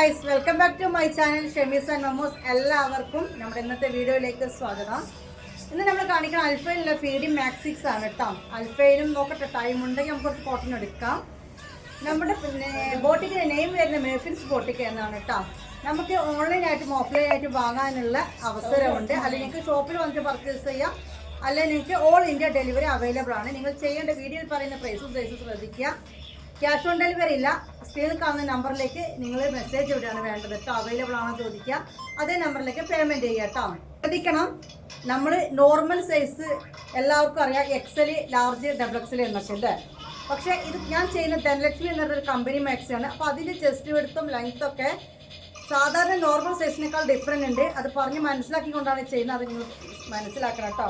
Guys welcome back to my channel Shemees and momos എല്ലാവർക്കും നമ്മുടെ ഇന്നത്തെ വീഡിയോയിലേക്ക് സ്വാഗതം. ഇന്ന് നമ്മൾ കാണിക്കുന്ന അൽഫയിലുള്ള ഫീഡി മാക്സിക്സ് ആണ് കേട്ടോ. അൽഫയിലും നോക്കട്ടെ ടൈം ഉണ്ടെങ്കിൽ നമുക്ക് കുറച്ച് കോട്ടൺ എടുക്കാം. നമ്മുടെ പിന്നെ ബോട്ടിക്കിന്റെ നെയിം വരുന്ന മേഫിൻസ് ബോട്ടിക്ക് എന്നാണ് കേട്ടോ. നമുക്ക് ഓൺലൈനായിട്ടും ഓഫ്ലൈനായിട്ടും വാങ്ങാനുള്ള അവസരമുണ്ട്. അല്ലെങ്കിൽ നിങ്ങൾക്ക് ഷോപ്പിൽ വന്നിട്ട് പർച്ചേസ് ചെയ്യാം. അല്ലെങ്കിൽ നിങ്ങൾക്ക് ഓൾ ഇന്ത്യ ഡെലിവറി അവൈലബിൾ ആണ്. നിങ്ങൾ ചെയ്യേണ്ട വീഡിയോയിൽ പറയുന്ന പ്രൈസും സൈസും ശ്രദ്ധിക്കുക. ക്യാഷ് ഓൺ ഡെലിവറി ഇല്ല. സ്ക്രീനിൽ കാണുന്ന നമ്പറിലേക്ക് നിങ്ങൾ മെസ്സേജ് ഇവിടെയാണ് വേണ്ടത് കേട്ടോ. അവൈലബിൾ ആണോ ചോദിക്കുക. അതേ നമ്പറിലേക്ക് പേയ്മെന്റ് ചെയ്യുക കേട്ടോ. ശ്രദ്ധിക്കണം. നമ്മൾ നോർമൽ സൈസ് എല്ലാവർക്കും അറിയാം. എക്സൽ ലാർജ് ഡബിൾ എക്സൽ എന്നൊക്കെ അല്ലേ? പക്ഷേ ഇത് ഞാൻ ചെയ്യുന്ന ധനലക്ഷ്മി എന്ന് പറഞ്ഞൊരു കമ്പനി മാക്സിയാണ് അപ്പോൾ അതിന്റെ ചെസ്റ്റ് വെടുത്തും ലെങ്ത്തൊക്കെ സാധാരണ നോർമൽ സൈസിനേക്കാൾ ഡിഫറെന്റ് ഉണ്ട്. അത് പറഞ്ഞ് മനസ്സിലാക്കിക്കൊണ്ടാണ് ചെയ്യുന്നത്. അത് നിങ്ങൾ മനസ്സിലാക്കണം കേട്ടോ.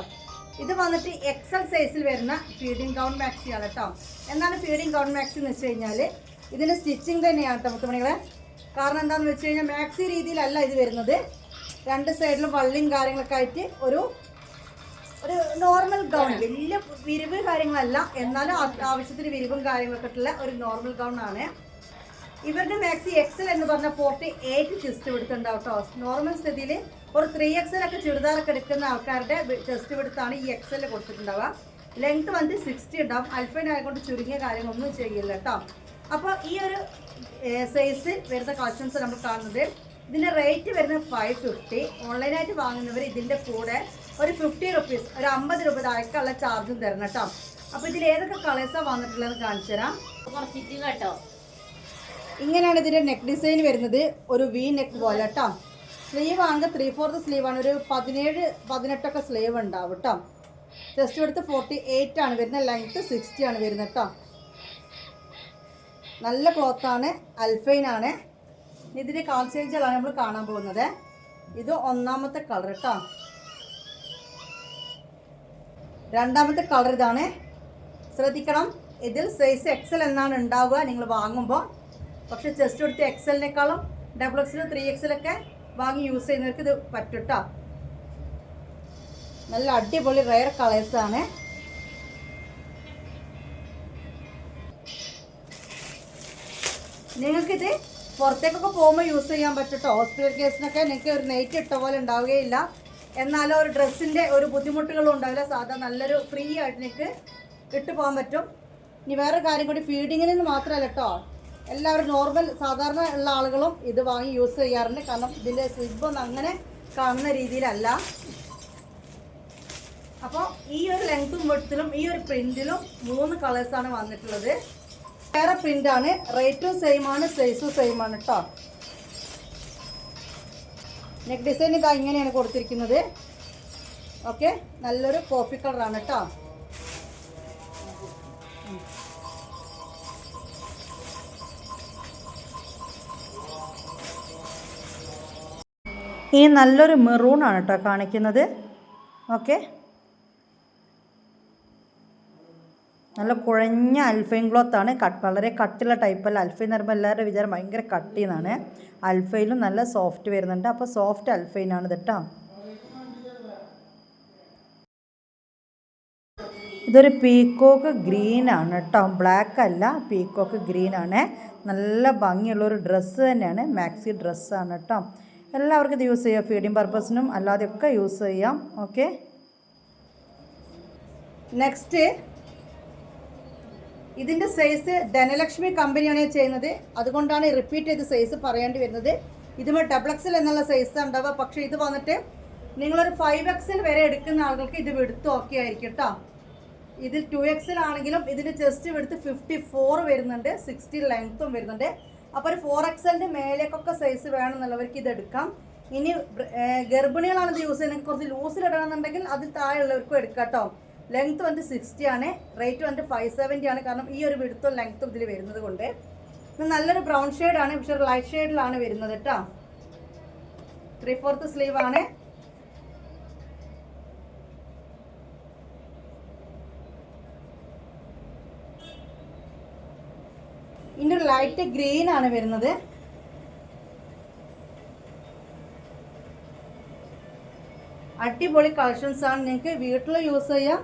ഇത് വന്നിട്ട് എക്സൽ സൈസിൽ വരുന്ന ഫീഡിങ് ഗൗൺ മാക്സിയാണ് കേട്ടോ എന്നാണ് ഫീഡിങ് ഗൗൺ മാക്സി എന്ന് വെച്ച് കഴിഞ്ഞാൽ ഇതിന്റെ സ്റ്റിച്ചിങ് തന്നെയാണ് കേട്ടോ മുത്തുമണികളെ. കാരണം എന്താണെന്ന് വെച്ച് കഴിഞ്ഞാൽ മാക്സി രീതിയിലല്ല ഇത് വരുന്നത്. രണ്ട് സൈഡിലും വള്ളിയും കാര്യങ്ങളൊക്കെ ആയിട്ട് ഒരു ഒരു നോർമൽ ഗൗൺ വലിയ വിരിവ് കാര്യങ്ങളല്ല. എന്നാലും ആവശ്യത്തിന് വിരിവും കാര്യങ്ങളൊക്കെ ഉള്ള ഒരു നോർമൽ ഗൗൺ ആണ്. ഇവരുടെ മാക്സി എക്സൽ എന്ന് പറഞ്ഞ ഫോർട്ടി എയ്റ്റ് ചിസ്റ്റ് എടുത്തിട്ടുണ്ടാവും കേട്ടോ നോർമൽ സ്ഥിതിയിൽ ഒരു ത്രീ എക്സൽ ഒക്കെ ചുരിദാറൊക്കെ എടുക്കുന്ന ആൾക്കാരുടെ ചെസ്റ്റ് എടുത്താണ് ഈ എക്സൽ കൊടുത്തിട്ടുണ്ടാവുക. ലെങ്ത് വന്ന് സിക്സ്റ്റി ഉണ്ടാവും. അൽഫൈൻ ആയതുകൊണ്ട് ചുരുങ്ങിയ കാര്യങ്ങളൊന്നും ചെയ്യില്ല കേട്ടോ അപ്പോൾ ഈ ഒരു സൈസിൽ വരുന്ന കളക്ഷൻസ് നമ്മൾ കാണുന്നത് ഇതിന്റെ റേറ്റ് വരുന്നത് ഫൈവ് ഫിഫ്റ്റി ഓൺലൈനായിട്ട് വാങ്ങുന്നവർ ഇതിന്റെ കൂടെ ഒരു ഫിഫ്റ്റി റുപ്പീസ് ഒരു അമ്പത് രൂപ താഴേക്കുള്ള ചാർജും തരണം കേട്ടോ അപ്പോൾ ഇതിൽ ഏതൊക്കെ കളേഴ്സാണ് വന്നിട്ടുള്ളതെന്ന് കാണിച്ചു തരാം. കേട്ടോ. ഇങ്ങനെയാണ് ഇതിന്റെ നെക്ക് ഡിസൈൻ വരുന്നത്. ഒരു വി നെക്ക് പോലെ കേട്ടോ സ്ലീവ് ആണെങ്കിൽ ത്രീ ഫോർത്ത് സ്ലീവ് ആണ്. ഒരു പതിനേഴ് പതിനെട്ടൊക്കെ സ്ലീവ് ഉണ്ടാവും കേട്ടോ ചെസ്റ്റ് എടുത്ത് ഫോർട്ടി എയ്റ്റ് ആണ് വരുന്നത്. ലെങ്ത്ത് സിക്സ്റ്റി ആണ് വരുന്നത് കേട്ടോ നല്ല ക്ലോത്ത് ആണ്. അൽഫൈൻ ആണ്. ഇതിന്റെ കാൽസേജുകളാണ് നമ്മൾ കാണാൻ പോകുന്നത്. ഇത് ഒന്നാമത്തെ കളർ കേട്ടോ രണ്ടാമത്തെ കളർ ഇതാണ്. ശ്രദ്ധിക്കണം. ഇതിൽ സൈസ് എക്സൽ എന്നാണ് ഉണ്ടാവുക. നിങ്ങൾ വാങ്ങുമ്പോൾ. പക്ഷെ ചെസ്റ്റ് എടുത്ത് എക്സലിനേക്കാളും ഡബിൾ എക്സൽ ത്രീ എക്സലൊക്കെ വാങ്ങി യൂസ് ചെയ്യുന്നവർക്ക് ഇത് പറ്റും നല്ല അടിപൊളി റയർ കളേഴ്സാണ് നിങ്ങൾക്കിത് പുറത്തേക്കൊക്കെ പോകുമ്പോൾ യൂസ് ചെയ്യാൻ പറ്റും കേട്ടോ ഹോസ്പിറ്റൽ കേസിനൊക്കെ നിങ്ങൾക്ക് ഒരു നെയ്റ്റ് ഇട്ട പോലെ ഉണ്ടാവുകയില്ല. എന്നാലും ഒരു ഡ്രസ്സിന്റെ ഒരു ബുദ്ധിമുട്ടുകളും ഉണ്ടാവില്ല. സാധാ നല്ലൊരു ഫ്രീ ആയിട്ട് നിങ്ങൾക്ക് ഇട്ട് പോകാൻ പറ്റും. ഇനി വേറെ കാര്യം കൂടി ഫീഡിങ്ങിന് നിന്ന് മാത്രമല്ല കേട്ടോ. എല്ലാവരും നോർമൽ സാധാരണ ഉള്ള ആളുകളും ഇത് വാങ്ങി യൂസ് ചെയ്യാറുണ്ട്. കാരണം ഇതിന്റെ ഒന്നും അങ്ങനെ കാണുന്ന രീതിയിലല്ല. അപ്പോൾ ഈ ഒരു ലെങ്ത്തും വെട്ടിലും ഈ ഒരു പ്രിന്റിലും മൂന്ന് കളേഴ്സാണ് വന്നിട്ടുള്ളത്. വേറെ പ്രിന്റാണ് റേറ്റും സെയിം ആണ് സൈസും സെയിം ആണ് കേട്ടോ നെക്ക് ഡിസൈൻ ഇതാ ഇങ്ങനെയാണ് കൊടുത്തിരിക്കുന്നത്. ഓക്കെ നല്ലൊരു കോഫി കളറാണ് കേട്ടോ ഈ നല്ലൊരു മെറൂൺ ആണ് കേട്ടോ കാണിക്കുന്നത്. ഓക്കെ. നല്ല കുഴഞ്ഞ അൽഫൈൻ ക്ലോത്ത് ആണ്. കട്ട് വളരെ കട്ടുള്ള ടൈപ്പല്ല അൽഫൈൻ എന്ന് പറയുമ്പോൾ എല്ലാവരുടെ വിചാരം ഭയങ്കര കട്ടി എന്നാണ്. അൽഫൈലും നല്ല സോഫ്റ്റ് വരുന്നുണ്ട്. അപ്പോൾ സോഫ്റ്റ് അൽഫൈൻ ആണ് കേട്ടോ ഇതൊരു പീക്കോക്ക് ഗ്രീൻ ആണ് കേട്ടോ ബ്ലാക്ക് അല്ല പീക്കോക്ക് ഗ്രീൻ ആണ്. നല്ല ഭംഗിയുള്ളൊരു ഡ്രസ്സ് തന്നെയാണ്. മാക്സി ഡ്രസ്സാണ് കേട്ടോ എല്ലാവർക്കും ഇത് യൂസ് ചെയ്യാം. ഫീഡിങ് പർപ്പസിനും അല്ലാതെയൊക്കെ യൂസ് ചെയ്യാം. ഓക്കെ നെക്സ്റ്റ് ഇതിന്റെ സൈസ് ധനലക്ഷ്മി കമ്പനിയാണ് ചെയ്യുന്നത്. അതുകൊണ്ടാണ് റിപ്പീറ്റ് ചെയ്ത് സൈസ് പറയേണ്ടി വരുന്നത്. ഇതുമ്പോൾ ഡബിൾ എക്സൽ എന്നുള്ള സൈസ് ഉണ്ടാവുക. പക്ഷേ ഇത് വന്നിട്ട് നിങ്ങളൊരു ഫൈവ് എക്സൽ വരെ എടുക്കുന്ന ആളുകൾക്ക് ഇത് എടുത്ത് ഓക്കെ ആയിരിക്കും കേട്ടോ ഇതിൽ ടു എക്സൽ ആണെങ്കിലും ഇതിന്റെ ചെസ്റ്റ് എടുത്ത് ഫിഫ്റ്റി വരുന്നുണ്ട്. സിക്സ്റ്റി ലെങ്ത്തും വരുന്നുണ്ട്. അപ്പോൾ ഒരു ഫോർ എക്സലിന്റെ മേലേക്കൊക്കെ സൈസ് വേണമെന്നുള്ളവർക്ക് ഇത് എടുക്കാം ഇനി ഗർഭിണികളാണ് ഇത് യൂസ് ചെയ്യുന്നത്. കുറച്ച് ലൂസിൽ ഇടണമെന്നുണ്ടെങ്കിൽ അതിൽ താഴെയുള്ളവർക്കും എടുക്കാം കേട്ടോ ലെങ്ത് വന്നിട്ട് സിക്സ്റ്റി ആണ്. റേറ്റ് വന്നിട്ട് ഫൈവ് സെവന്റി ആണ്. കാരണം ഈ ഒരു വിടുത്തും ലെങ്ത്തും ഇതിൽ വരുന്നത് കൊണ്ട്. ഇത് നല്ലൊരു ബ്രൗൺ ഷെയ്ഡാണ് പക്ഷെ ലൈറ്റ് ഷെയ്ഡിലാണ് വരുന്നത് കേട്ടോ ത്രീ ഫോർത്ത് സ്ലീവ് ആണ്. ഇതിന്റെ ഒരു ലൈറ്റ് ഗ്രീൻ ആണ് വരുന്നത്. അടിപൊളി കളക്ഷൻസ് ആണ്. നിങ്ങൾക്ക് വീട്ടിൽ യൂസ് ചെയ്യാം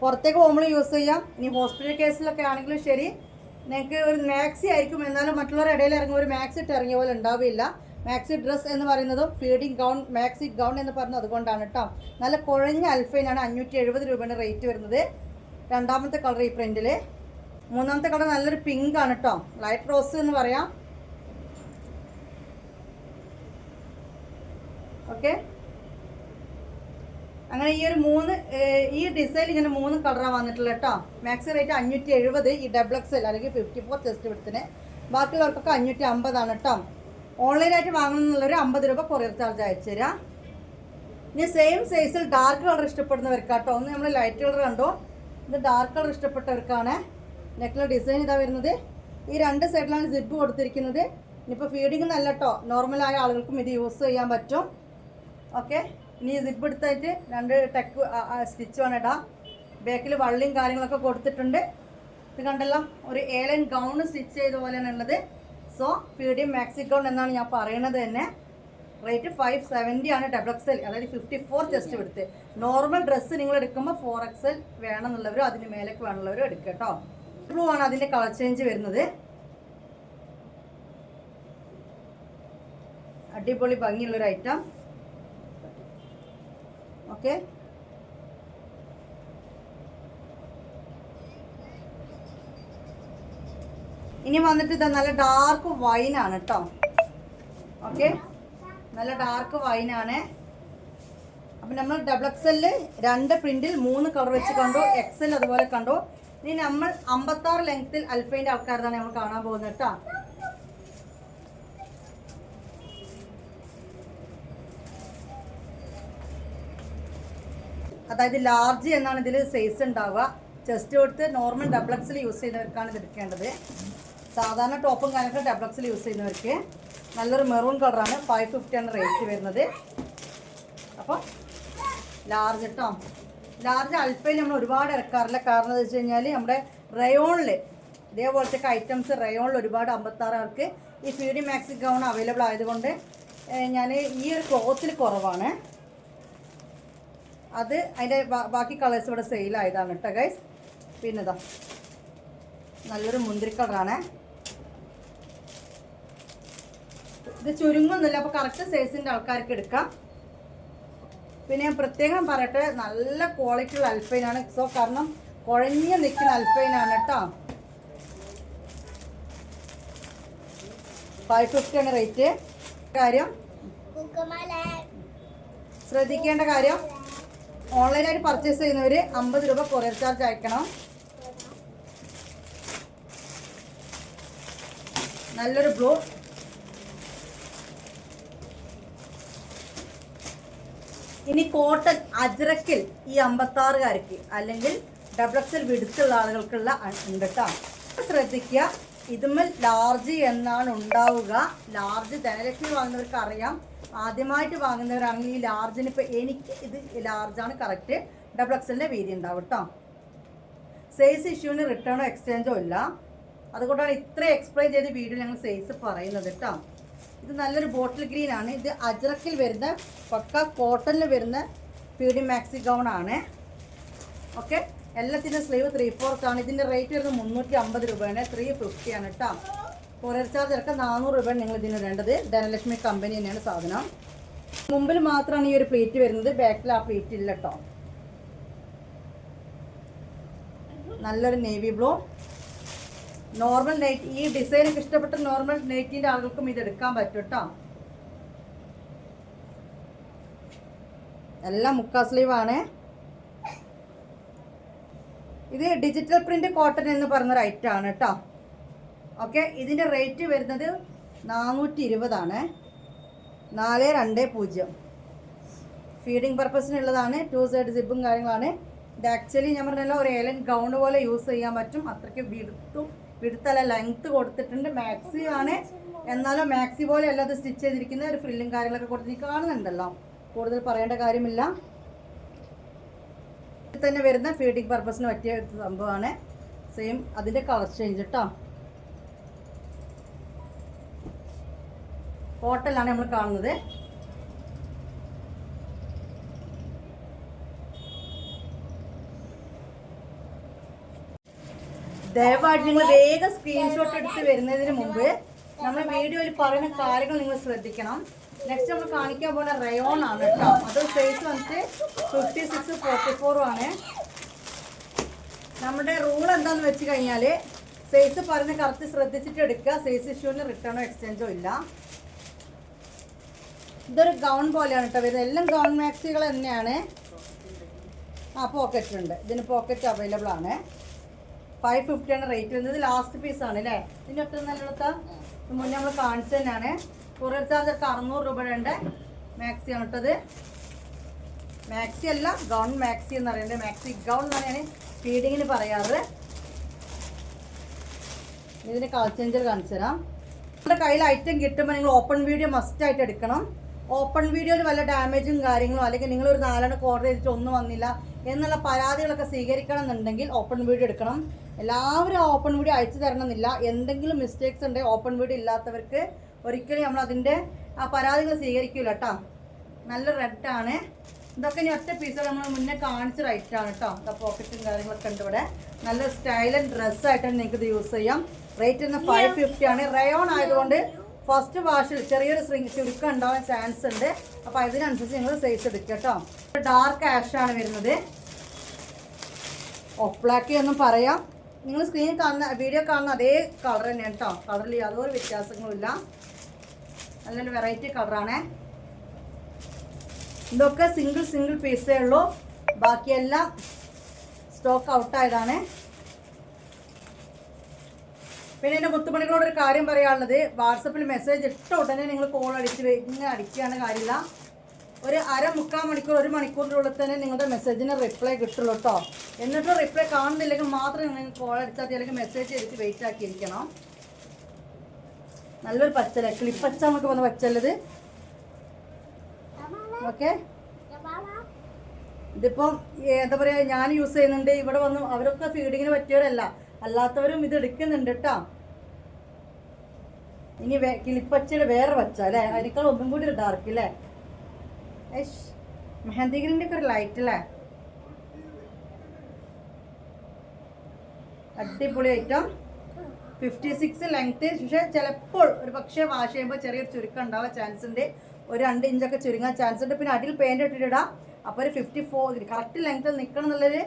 പുറത്തേക്ക് പോകുമ്പോൾ യൂസ് ചെയ്യാം. ഇനി ഹോസ്പിറ്റൽ കേസിലൊക്കെ ആണെങ്കിലും ശരി. നിങ്ങൾക്ക് ഒരു മാക്സി ആയിരിക്കും. എന്നാലും മറ്റുള്ളവരുടെ ഇടയിൽ ഇറങ്ങുമ്പോൾ ഒരു മാക്സി ഇട്ട് ഇറങ്ങിയ പോലെ ഉണ്ടാവില്ല. മാക്സി ഡ്രസ്സ് എന്ന് പറയുന്നതും ഫീഡിങ് ഗൗൺ മാക്സി ഗൗൺ എന്ന് പറയുന്നത് അതുകൊണ്ടാണ് കേട്ടോ നല്ല കുഴഞ്ഞ അൽഫൈനാണ് അഞ്ഞൂറ്റി എഴുപത് രൂപയാണ് റേറ്റ് വരുന്നത്. രണ്ടാമത്തെ കളർ ഈ പ്രിന്റിൽ മൂന്നാമത്തെ കളർ നല്ലൊരു പിങ്ക് ആണ് കേട്ടോ ലൈറ്റ് റോസ് എന്ന് പറയാം. ഓക്കെ അങ്ങനെ ഈ ഒരു മൂന്ന് ഈ ഡിസൈൻ ഇങ്ങനെ മൂന്ന് കളറാണ് വന്നിട്ടുള്ളത് കേട്ടോ മാക്സി റേറ്റ് അഞ്ഞൂറ്റി എഴുപത് ഈ ഡബിൾ എക്സ് എൽ അല്ലെങ്കിൽ ഫിഫ്റ്റി ഫോർ ചെസ്റ്റ് വിടത്തിന് ബാക്കിയുള്ളവർക്കൊക്കെ അഞ്ഞൂറ്റി അമ്പതാണ് കേട്ടോ ഓൺലൈനായിട്ട് വാങ്ങണമെന്നുള്ളൊരു അമ്പത് രൂപ കൊറിയർ ചാർജ് അയച്ചു തരാം. ഇനി സെയിം സൈസിൽ ഡാർക്ക് കളർ ഇഷ്ടപ്പെടുന്നവർക്ക് കേട്ടോ ഒന്ന് നമ്മൾ ലൈറ്റ് കളർ കണ്ടോ? ഇത് ഡാർക്ക് കളർ ഇഷ്ടപ്പെട്ടവർക്കാണ്. നെക്കിലെ ഡിസൈൻ ഇതാ വരുന്നത്. ഈ രണ്ട് സൈഡിലാണ് സിബ് കൊടുത്തിരിക്കുന്നത്. ഇനിയിപ്പോൾ ഫീഡിങ് നല്ല കേട്ടോ നോർമലായ ആളുകൾക്കും ഇത് യൂസ് ചെയ്യാൻ പറ്റും. ഓക്കെ ഇനി സിബ് എടുത്തായിട്ട് രണ്ട് ടെക്ക് സ്റ്റിച്ച് വേണം ഇടാം. ബാക്കിൽ വള്ളിയും കാര്യങ്ങളൊക്കെ കൊടുത്തിട്ടുണ്ട്. ഇത് കണ്ടല്ലോ ഒരു ഏലൻ ഗൗൺ സ്റ്റിച്ച് ചെയ്ത പോലെയാണ് ഉള്ളത്. സോ ഫീഡിയം മാക്സി ഗൗൺ എന്നാണ് ഞാൻ പറയുന്നത് തന്നെ. റേറ്റ് ഫൈവ് സെവന്റി ആണ് ഡബിൾ എക്സൽ അതായത് ഫിഫ്റ്റി ഫോർ ജസ്റ്റ് എടുത്ത്. നോർമൽ ഡ്രസ്സ് നിങ്ങൾ എടുക്കുമ്പോൾ ഫോർ എക്സൽ വേണമെന്നുള്ളവരും അതിന് മേലേക്ക് വേണമെന്നുള്ളവരും എടുക്കുക കേട്ടോ. ബ്ലൂ ആണ് അതിന്റെ കളർ ചേഞ്ച് വരുന്നത്. അടിപൊളി ഭംഗിയുള്ളൊരു ഐറ്റം ഓക്കെ ഇനി വന്നിട്ട് ഇതാ നല്ല ഡാർക്ക് വൈൻ ആണ് കേട്ടോ ഓക്കെ നല്ല ഡാർക്ക് വൈൻ ആണ്. അപ്പം നമ്മൾ ഡബിൾ എക്സ് എല്ലിൽ രണ്ട് പ്രിന്റിൽ മൂന്ന് കളർ വെച്ച് കണ്ടു. എക്സൽ അതുപോലെ കണ്ടു. ഇനി നമ്മൾ അമ്പത്താറ് ലെങ്ത്തിൽ അൽഫൈന്റെ ആൾക്കാരാണ് നമ്മൾ കാണാൻ പോകുന്നത് കേട്ടോ. അതായത് ലാർജ് എന്നാണ് ഇതിൽ സൈസ് ഉണ്ടാവുക. ചെസ്റ്റ് കൊടുത്ത് നോർമൽ ഡബ്ലക്സിൽ യൂസ് ചെയ്യുന്നവർക്കാണ് ഇത് എടുക്കേണ്ടത്. സാധാരണ ടോപ്പും കാര്യങ്ങളും ഡബ്ലക്സിൽ യൂസ് ചെയ്യുന്നവർക്ക്. നല്ലൊരു മെറൂൺ കളറാണ് ഫൈവ് ഫിഫ്റ്റിയാണ് റേറ്റ് വരുന്നത്. അപ്പോൾ ലാർജ് കേട്ടോ ലാർജ് അൽപ്പയിൽ നമ്മൾ ഒരുപാട് ഇറക്കാറില്ല. കാരണം എന്ന് വെച്ച് കഴിഞ്ഞാൽ നമ്മുടെ റയോണിൽ ഇതേപോലത്തെ ഐറ്റംസ് റയോണിൽ ഒരുപാട് അമ്പത്താറുകാർക്ക് ഈ ഫീഡി മാക്സി ഗൗൺ അവൈലബിൾ ആയതുകൊണ്ട് ഞാൻ ഈ ഒരു ക്ലോത്തിൽ കുറവാണ്. അത് അതിന്റെ ബാക്കി കളേഴ്സ് ഇവിടെ സെയിൽ ആയതാണ് കേട്ടോ ഗൈസ് പിന്നെ ഇതാ നല്ലൊരു മുന്തിരി കളറാണ് ഇത് ചുരുങ്ങുന്നില്ല അപ്പോൾ കറക്റ്റ് സൈസിന്റെ ആൾക്കാർക്ക് എടുക്കാം. പിന്നെ ഞാൻ പ്രത്യേകം പറയട്ടെ നല്ല ക്വാളിറ്റി ഉള്ള അൽഫൈനാണ് സോ കാരണം കുഴഞ്ഞ് നിൽക്കുന്ന അൽഫൈനാണ് കേട്ടോ. ഫൈവ് ഫിഫ്റ്റിയാണ് റേറ്റ് കാര്യം? ശ്രദ്ധിക്കേണ്ട കാര്യം ഓൺലൈനായിട്ട് പർച്ചേസ് ചെയ്യുന്നവർ അമ്പത് രൂപ കൊറിയർ ചാർജ് അയക്കണം. നല്ലൊരു ബ്ലൂ ഇനി കോട്ടൺ അജ്രക്കിൽ ഈ അമ്പത്താറുകാർക്ക് അല്ലെങ്കിൽ ഡബിൾ വിടുത്തുള്ള ആളുകൾക്കുള്ള ഉണ്ട് കേട്ടോ ശ്രദ്ധിക്കുക ഇതുമ്മൽ ലാർജ് എന്നാണ് ഉണ്ടാവുക. ലാർജ് ധനലക്ഷ്മി വാങ്ങുന്നവർക്ക് അറിയാം. ആദ്യമായിട്ട് വാങ്ങുന്നവരാണെങ്കിൽ ഈ ലാർജിന് ഇപ്പോൾ എനിക്ക് ഇത് ലാർജാണ് കറക്റ്റ് ഡബിൾ എക്സലിന്റെ വീതി ഉണ്ടാവും കേട്ടോ സൈസ് ഇഷ്യൂവിന് റിട്ടേണോ എക്സ്ചേഞ്ചോ ഇല്ല. അതുകൊണ്ടാണ് ഇത്രയും എക്സ്പ്ലെയിൻ ചെയ്ത് വീഡിയോ ഞങ്ങൾ സൈസ് പറയുന്നത് കേട്ടോ ഇത് നല്ലൊരു ബോട്ടിൽ ഗ്രീൻ ആണ്. ഇത് അജ്രക്കിൽ വരുന്ന പക്ക കോട്ടണിൽ വരുന്ന പീഡി മാക്സി ഗൗൺ ആണ്. ഓക്കെ എല്ലാത്തിന്റെ സ്ലീവ് ത്രീ ഫോർത്ത് ആണ്. ഇതിന്റെ റേറ്റ് വരുന്നത് മുന്നൂറ്റി അമ്പത് രൂപയാണ്. ത്രീ ഫിഫ്റ്റി ആണ് കേട്ടോ കൊറിയർ ചാർജ് ഇറക്കം നാനൂറ് രൂപയാണ് നിങ്ങൾ ഇതിന് വേണ്ടത് ധനലക്ഷ്മി കമ്പനി തന്നെയാണ് സാധനം. മുമ്പിൽ മാത്രമാണ് ഈ ഒരു പ്ലേറ്റ് വരുന്നത്. ബാക്കിൽ ആ പ്ലേറ്റ് ഇല്ല കേട്ടോ നല്ലൊരു നേവി ബ്ലൂ നോർമൽ നൈറ്റ് ഈ ഡിസൈൻ ഒക്കെ ഇഷ്ടപ്പെട്ട നോർമൽ നൈറ്റിന്റെ ആളുകൾക്കും ഇത് എടുക്കാൻ പറ്റും കേട്ടോ എല്ലാം മുക്കാ സ്ലീവ് ആണ്. ഇത് ഡിജിറ്റൽ പ്രിന്റ് കോട്ടൺ എന്ന് പറഞ്ഞൊരു റൈറ്റ് ആണ് കേട്ടോ ഓക്കെ ഇതിന്റെ റേറ്റ് വരുന്നത് നാനൂറ്റി ഇരുപതാണ് നാല് രണ്ട് പൂജ്യം. ഫീഡിങ് പർപ്പസിനുള്ളതാണ് ടു സൈഡ് സിബും കാര്യങ്ങളാണ്. ഇത് ആക്ച്വലി ഞാൻ പറഞ്ഞല്ലോ ഒരു ഏലൻ ഗൗൺ പോലെ യൂസ് ചെയ്യാൻ പറ്റും. അത്രയ്ക്ക് വിടുത്തും വിടുത്തല്ല ലെങ്ത് കൊടുത്തിട്ടുണ്ട്. മാക്സി ആണ്. എന്നാലും മാക്സി പോലെ അല്ലാതെ സ്റ്റിച്ച് ചെയ്തിരിക്കുന്ന ഒരു ഫ്രില്ലും കാര്യങ്ങളൊക്കെ കൊടുത്തിട്ട് കാണുന്നുണ്ടല്ലോ. കൂടുതൽ പറയേണ്ട കാര്യമില്ല. തന്നെ വരുന്ന ഫീഡിങ് പർപ്പസിന് പറ്റിയ സംഭവമാണ്. സെയിം അതിന്റെ കളർ ചേഞ്ച് കേട്ടോ കോട്ടലാണ് നമ്മൾ കാണുന്നത്. ദയവായിട്ട് നിങ്ങൾ വേഗം സ്ക്രീൻഷോട്ട് എടുത്ത് വരുന്നതിന് മുമ്പ് നമ്മൾ വീഡിയോയിൽ പറയുന്ന കാര്യങ്ങൾ നിങ്ങൾ ശ്രദ്ധിക്കണം. നെക്സ്റ്റ് നമ്മൾ കാണിക്കാൻ പോകുന്ന റയോൺ ആണ് കേട്ടോ. അത് സൈസ് വന്നിട്ട് ഫിഫ്റ്റി സിക്സ് ഫോർട്ടി ഫോറും ആണ്. നമ്മുടെ റൂൾ എന്താന്ന് വെച്ച് കഴിഞ്ഞാൽ സൈസ് പറഞ്ഞ് കറക്റ്റ് ശ്രദ്ധിച്ചിട്ട് എടുക്കുക. സൈസ് ഇഷ്യൂവിന് റിട്ടേണോ എക്സ്ചേഞ്ചോ ഇല്ല. ഇതൊരു ഗൗൺ പോലെയാണ് കേട്ടോ വരുന്നത്. എല്ലാം ഗൗൺ മാക്സികൾ തന്നെയാണ്. ആ പോക്കറ്റ് ഉണ്ട്. ഇതിന് പോക്കറ്റ് അവൈലബിൾ ആണ്. ഫൈവ് ഫിഫ്റ്റി ആണ് റേറ്റ് വരുന്നത്. ലാസ്റ്റ് പീസ് ആണ് അല്ലേ ഇതിന്റെ ഒറ്റ നല്ലടത്ത മുന്നേ നമ്മൾ കാണിച്ചു തന്നെയാണ്. ചാർജ് ഒക്കെ അറുന്നൂറ് രൂപയുടെ മാക്സി ആണ് ഇട്ടത്. മാക്സി അല്ല ഗൗൺ മാക്സി എന്ന് പറയുന്നത്. മാക്സി ഗൗൺ എന്നാണ് ഫീഡിങ്ങിന് പറയാറ്. ഇതിന് കളർ ചേഞ്ചർ കാണിച്ചു തരാം. നമ്മുടെ കയ്യിൽ ഐറ്റം കിട്ടുമ്പോൾ നിങ്ങൾ ഓപ്പൺ വീഡിയോ മസ്റ്റ് ആയിട്ട് എടുക്കണം. ഓപ്പൺ വീഡിയോയിൽ വല്ല ഡാമേജും കാര്യങ്ങളും അല്ലെങ്കിൽ നിങ്ങളൊരു നാലെണ്ണം ഓർഡർ ചെയ്തിട്ട് ഒന്നും വന്നില്ല എന്നുള്ള പരാതികളൊക്കെ സ്വീകരിക്കണം എന്നുണ്ടെങ്കിൽ ഓപ്പൺ വീഡിയോ എടുക്കണം. എല്ലാവരും ഓപ്പൺ വീഡിയോ അയച്ചു തരണമെന്നില്ല. എന്തെങ്കിലും മിസ്റ്റേക്സ് ഉണ്ടെങ്കിൽ ഓപ്പൺ വീഡിയോ ഇല്ലാത്തവർക്ക് ഒരിക്കലും നമ്മൾ അതിന്റെ ആ പരാതികൾ സ്വീകരിക്കില്ല കേട്ടോ നല്ല റെഡാണ് ഇതൊക്കെ ഇനി ഒറ്റ പീസുകൾ നമ്മൾ മുന്നേ കാണിച്ച റൈറ്റാണ് കേട്ടോ പോക്കറ്റും കാര്യങ്ങളൊക്കെ ഉണ്ട് ഇവിടെ. നല്ല സ്റ്റൈലൻ ഡ്രസ്സായിട്ടാണ് നിങ്ങൾക്ക് ഇത് യൂസ് ചെയ്യാം. റേറ്റ് തന്നെ ഫൈവ് ഫിഫ്റ്റി ആണ്. റയോൺ ആയതുകൊണ്ട് ഫസ്റ്റ് വാഷിൽ ചെറിയൊരു ചുരുക്കം ഉണ്ടാവാൻ ചാൻസ് ഉണ്ട്. അപ്പോൾ അതിനനുസരിച്ച് നിങ്ങൾ സൈസ് എടുക്കുക കേട്ടോ ഡാർക്ക് ആഷ് ആണ് വരുന്നത്. ഓഫ് ബ്ലാക്ക് എന്നും പറയാം. നിങ്ങൾ സ്ക്രീനിൽ കാണുന്ന വീഡിയോ കാണുന്ന അതേ കളർ തന്നെയാണ് കേട്ടോ കളറിൽ യാതൊരു വ്യത്യാസങ്ങളുമില്ല നല്ലൊരു വെറൈറ്റി കളറാണേ ഇതൊക്കെ സിംഗിൾ സിംഗിൾ പീസേ ഉള്ളൂ. ബാക്കിയെല്ലാം സ്റ്റോക്ക് ഔട്ടായതാണ് പിന്നെ എന്റെ മുത്തുമണികളോട് ഒരു കാര്യം പറയാനുള്ളത്. വാട്സപ്പിൽ മെസ്സേജ് ഇട്ട ഉടനെ നിങ്ങൾ കോൾ അടിച്ച് ഇങ്ങനെ അടിക്കുകയാണ് കാര്യമില്ല. ഒരു അര മുക്കാൽ മണിക്കൂർ ഒരു മണിക്കൂറിന്റെ ഉള്ളിൽ തന്നെ നിങ്ങളുടെ മെസ്സേജിന് റിപ്ലൈ കിട്ടുള്ളൂ കേട്ടോ എന്നിട്ടും റിപ്ലൈ കാണുന്നില്ലെങ്കിൽ മാത്രം നിങ്ങൾ കോൾ എടുത്താൽ അല്ലെങ്കിൽ മെസ്സേജ് ചെയ്തിട്ട് വെയിറ്റ് ആക്കിയിരിക്കണം നല്ലൊരു പച്ചല കിളിപ്പച്ച നമുക്ക് വന്ന് പച്ചല്ലത്. ഓക്കെ ഇതിപ്പം എന്താ പറയുക ഞാൻ യൂസ് ചെയ്യുന്നുണ്ട്. ഇവിടെ വന്ന് അവരൊക്കെ ഫീഡിങ്ങിന് പറ്റിയവരല്ല. അല്ലാത്തവരും ഇത് എടുക്കുന്നുണ്ട് കേട്ടോ ഇനി കിളിപ്പച്ചയുടെ വേറെ പച്ച അല്ലേ? അതിനേക്കാൾ ഒന്നും കൂടി ഡാർക്ക് അല്ലേ ഏഷ് മെഹന്തി ഗ്രീന്റെ ഒക്കെ ഒരു ലൈറ്റ് അല്ലേ അടിപൊളി ഐറ്റം ഫിഫ്റ്റി സിക്സ് ലെങ്ത് പക്ഷേ ചിലപ്പോൾ ഒരു പക്ഷേ വാഷ് ചെയ്യുമ്പോൾ ചെറിയൊരു ചുരുക്കം ഉണ്ടാവാൻ ചാൻസ് ഉണ്ട്. ഒരു രണ്ട് ഇഞ്ചൊക്കെ ചുരുങ്ങാൻ ചാൻസ് ഉണ്ട്. പിന്നെ അടിയിൽ പെയിന്റ് ഇട്ടിട്ടിടാം അപ്പോൾ ഒരു ഫിഫ്റ്റി ഫോർ കറക്റ്റ് ലെങ്ത്തിൽ നിൽക്കണം എന്നുള്ളൊരു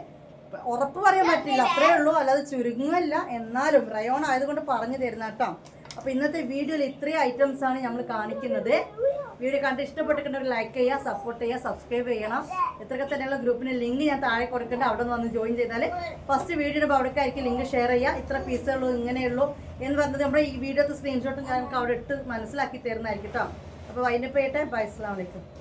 ഉറപ്പ് പറയാൻ പറ്റില്ല. അത്രേ ഉള്ളൂ. അല്ലാതെ ചുരുങ്ങല്ല എന്നാലും റയോൺ ആയതുകൊണ്ട് പറഞ്ഞു തരുന്ന കേട്ടോ അപ്പോൾ ഇന്നത്തെ വീഡിയോയിൽ ഇത്രയും ആണ് നമ്മൾ കാണിക്കുന്നത്. വീഡിയോ കണ്ട് ഇഷ്ടപ്പെട്ടിട്ടുണ്ടെങ്കിൽ ലൈക്ക് ചെയ്യുക സപ്പോർട്ട് ചെയ്യുക സബ്സ്ക്രൈബ് ചെയ്യണം. ഇത്രയൊക്കെ തന്നെയുള്ള ഗ്രൂപ്പിന് ലിങ്ക് ഞാൻ താഴെ കൊടുക്കേണ്ട. അവിടെ നിന്ന് വന്ന് ജോയിൻ ചെയ്താൽ ഫസ്റ്റ് വീഡിയോ വീഡിയോയുടെ അവിടേക്കായിരിക്കും ലിങ്ക് ഷെയർ ചെയ്യുക. ഇത്ര പീസുള്ളൂ ഇങ്ങനെയുള്ളൂ എന്ന് പറഞ്ഞത് നമ്മുടെ ഈ വീഡിയോത്തെ സ്ക്രീൻഷോട്ടും ഞങ്ങൾക്ക് അവിടെ ഇട്ട് മനസ്സിലാക്കി തരുന്നതായിരിക്കും കേട്ടോ അപ്പോൾ വൈകിട്ട് പോയിട്ട് ബൈ അസ്സാം വലൈക്കും